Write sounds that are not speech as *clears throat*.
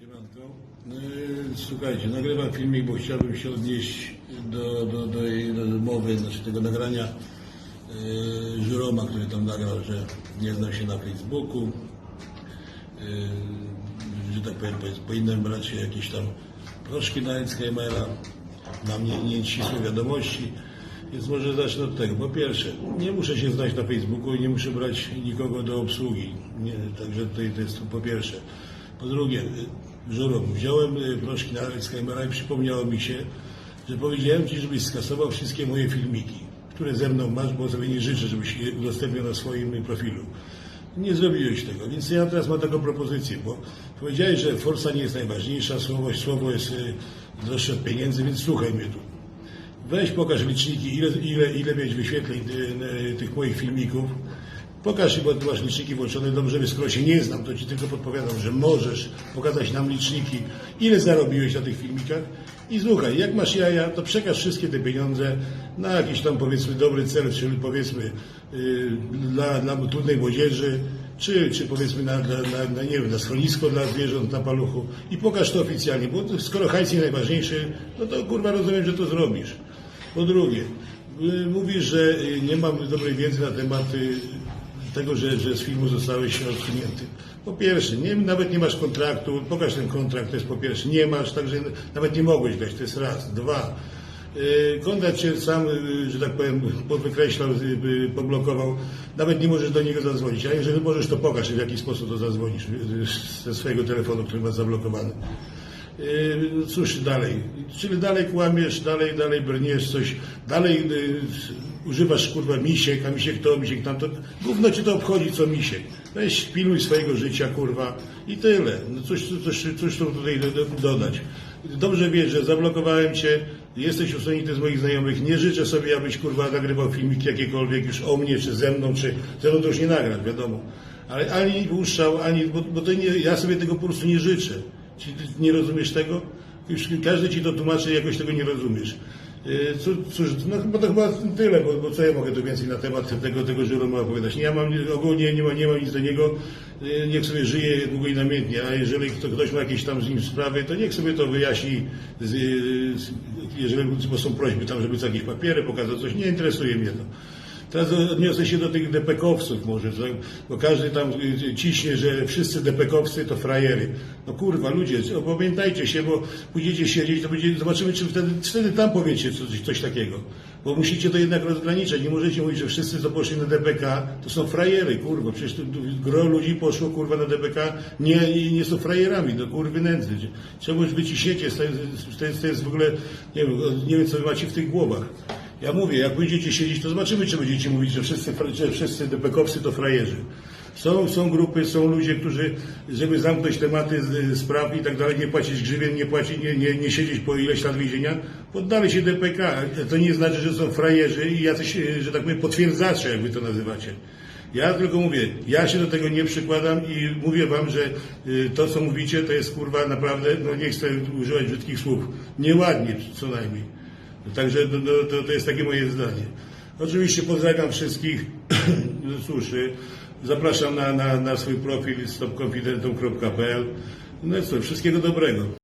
No, Słuchajcie, nagrywam filmik, bo chciałbym się odnieść do, do, do, jej- do mowy, znaczy tego nagrania yy, Żuroma, który tam nagrał, że nie znam się na Facebooku, yy, że tak powiem, powinienem brać się jakieś tam proszki na Alzheimera, mam nie, nieścisłe wiadomości. Więc może zacznę od tego. Po pierwsze, nie muszę się znać na Facebooku i nie muszę brać nikogo do obsługi. Nie, także tutaj to jest po pierwsze. Po drugie, Żurą, wziąłem y, proszki na Alzheimera i przypomniało mi się, że powiedziałem Ci, żebyś skasował wszystkie moje filmiki, które ze mną masz, bo sobie nie życzę, żebyś je udostępniał na swoim profilu. Nie zrobiłeś tego, więc ja teraz mam taką propozycję, bo powiedziałeś, że forsa nie jest najważniejsza, słowo, słowo jest y, droższe od pieniędzy, więc słuchaj mnie tu. Weź pokaż liczniki, ile, ile, ile mieć wyświetleń y, tych moich filmików. Pokaż, bo ty masz liczniki włączone, dobrze, więc skoro się nie znam, to ci tylko podpowiadam, że możesz pokazać nam liczniki, ile zarobiłeś na tych filmikach. I słuchaj, jak masz jaja, to przekaż wszystkie te pieniądze na jakiś tam powiedzmy dobry cel, czyli powiedzmy y, dla, dla trudnej młodzieży, czy, czy powiedzmy na, na, na, nie wiem, na schronisko dla zwierząt na paluchu i pokaż to oficjalnie, bo skoro hajs jest najważniejszy, no to kurwa rozumiem, że to zrobisz. Po drugie, y, mówisz, że y, nie mam dobrej wiedzy na temat y, tego, że, że z filmu zostałeś odsunięty. Po pierwsze, nie, nawet nie masz kontraktu, pokaż ten kontrakt, to jest po pierwsze, nie masz, także nawet nie mogłeś grać, to jest raz. Dwa, y, Konrad cię sam, y, że tak powiem, wykreślał, y, y, poblokował, nawet nie możesz do niego zadzwonić, a jeżeli możesz, to pokaż, w jaki sposób to zadzwonisz y, ze swojego telefonu, który masz zablokowany. Yy, Cóż dalej? Czyli dalej kłamiesz, dalej, dalej brniesz coś, dalej yy, używasz kurwa misiek, a misiek to, misiek tamto. Gówno ci to obchodzi, co misiek. Weź pilnuj swojego życia, kurwa i tyle. No cóż, cóż, cóż tu tutaj do- do- dodać. Dobrze wiesz, że zablokowałem cię, jesteś usunięty z moich znajomych. Nie życzę sobie, abyś kurwa nagrywał filmiki jakiekolwiek już o mnie, czy ze mną, czy ze mną to już nie nagram, wiadomo. Ale ani puszczał, ani, bo, bo to nie, ja sobie tego po prostu nie życzę. Czy ty nie rozumiesz tego? Już każdy ci to tłumaczy, jakoś tego nie rozumiesz. Yy, Cóż, cóż no chyba to chyba tyle, bo, bo co ja mogę tu więcej na temat tego, tego Żeroma opowiadać. Ja mam, ogólnie nie, ma, nie mam nic do niego, Yy, niech sobie żyje długo i namiętnie, a jeżeli kto, ktoś ma jakieś tam z nim sprawy, to niech sobie to wyjaśni, z, yy, z, jeżeli bo są prośby tam, żeby jakieś papiery pokazał, coś, nie interesuje mnie to. Teraz odniosę się do tych depekowców może, bo każdy tam y, ciśnie, że wszyscy depekowcy to frajery. No kurwa, ludzie, opamiętajcie się, bo pójdziecie siedzieć, to będzie, zobaczymy, czy wtedy, wtedy tam powiecie coś, coś takiego. Bo musicie to jednak rozgraniczać. Nie możecie mówić, że wszyscy, co poszli na DPK, to są frajery, kurwa. Przecież tu, tu, gro ludzi poszło, kurwa, na DPK, nie, nie, nie są frajerami, do kurwy nędzy. Czemu wy ciśniecie? To jest, to jest, to jest w ogóle, nie wiem, nie wiem, co wy macie w tych głowach. Ja mówię, jak będziecie siedzieć, to zobaczymy, czy będziecie mówić, że wszyscy, że wszyscy DPK-owcy to frajerzy. Są, są grupy, są ludzie, którzy, żeby zamknąć tematy spraw i tak dalej, nie płacić grzywien, nie płacić, nie, nie, nie siedzieć po ileś lat więzienia, poddali się DPK. To nie znaczy, że są frajerzy i jacyś, że tak powiem, potwierdzacze, jak wy to nazywacie. Ja tylko mówię, ja się do tego nie przykładam i mówię wam, że y, to, co mówicie, to jest kurwa naprawdę, no nie chcę używać brzydkich słów, nieładnie co najmniej. Także to, to, to, jest takie moje zdanie. Oczywiście pozdrawiam wszystkich. *clears throat* Cóż, y, zapraszam na, na, na swój profil stopkonfidentom.pl. No i co, wszystkiego dobrego.